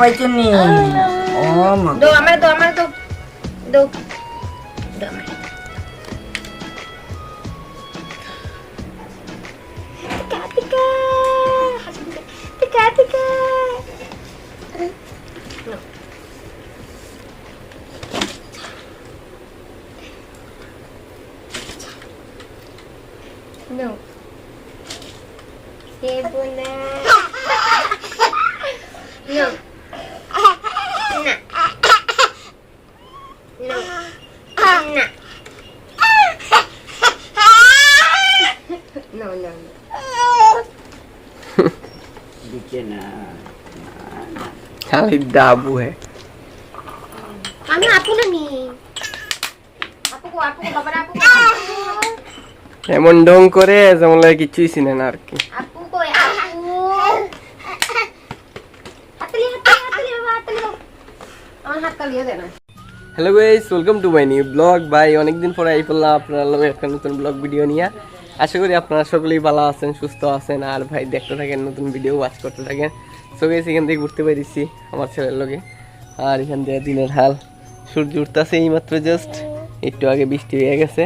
পাইছো নি ও মা দো আমার দো আমার দো দো দো আমার টিকা টিকা হাসি দিকে। টিকা টিকা No. Devo na. No. না খালি ডাবু হ্যাঁ apo na ni. Apo ko, apo ko, babar apo এমন ঢং করে যেমন লাগে কিছুই চিনে না আর কি। Apo ko, eh, apo. Hatali, hatali, hatali, baba, আমার হাত তালিয়ে দে না। Hello guys welcome to my new blog ভাই অনেকদিন পরে আই পড়লাম আপনার লগে একটা নতুন ব্লগ ভিডিও নিয়ে। আশা করি আপনারা সকলেই ভালো আছেন, সুস্থ আছেন, আর ভাই দেখতে থাকেন, নতুন ভিডিও ওয়াচ করতে থাকেন। সো গাইস এখান থেকে ঘুরতে পেরেছি আমার ছেলের লোকে আর এখান থেকে দিনের হাল। সূর্য উঠতেছে এইমাত্র জাস্ট একটু আগে বৃষ্টি হয়ে গেছে।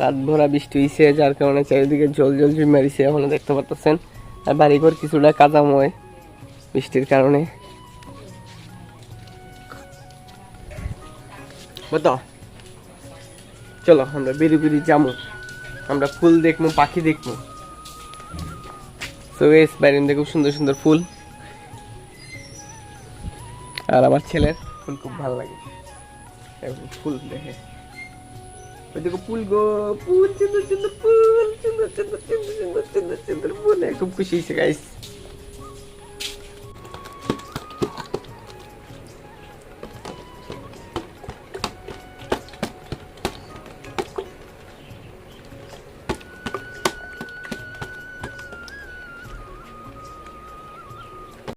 রাত ভরা বৃষ্টি হয়েছে যার কারণে চারিদিকে জল জল জমি মারিছে এখনও দেখতে পাচ্ছেন আর বাড়িঘর কিছুটা কাদাময় বৃষ্টির কারণে। বুঝতো? চলো, আমরা বেরি বেরি যাব। আমরা ফুল দেখব, পাখি দেখব। তো এস বাইরেন খুব সুন্দর সুন্দর ফুল। আর আমার ছেলের ফুল খুব ভালো লাগে। ফুল দেখে। ওই দেখো ফুল গো, ফুল, সুন্দর সুন্দর ফুল খুব খুশি হয়েছে গাইস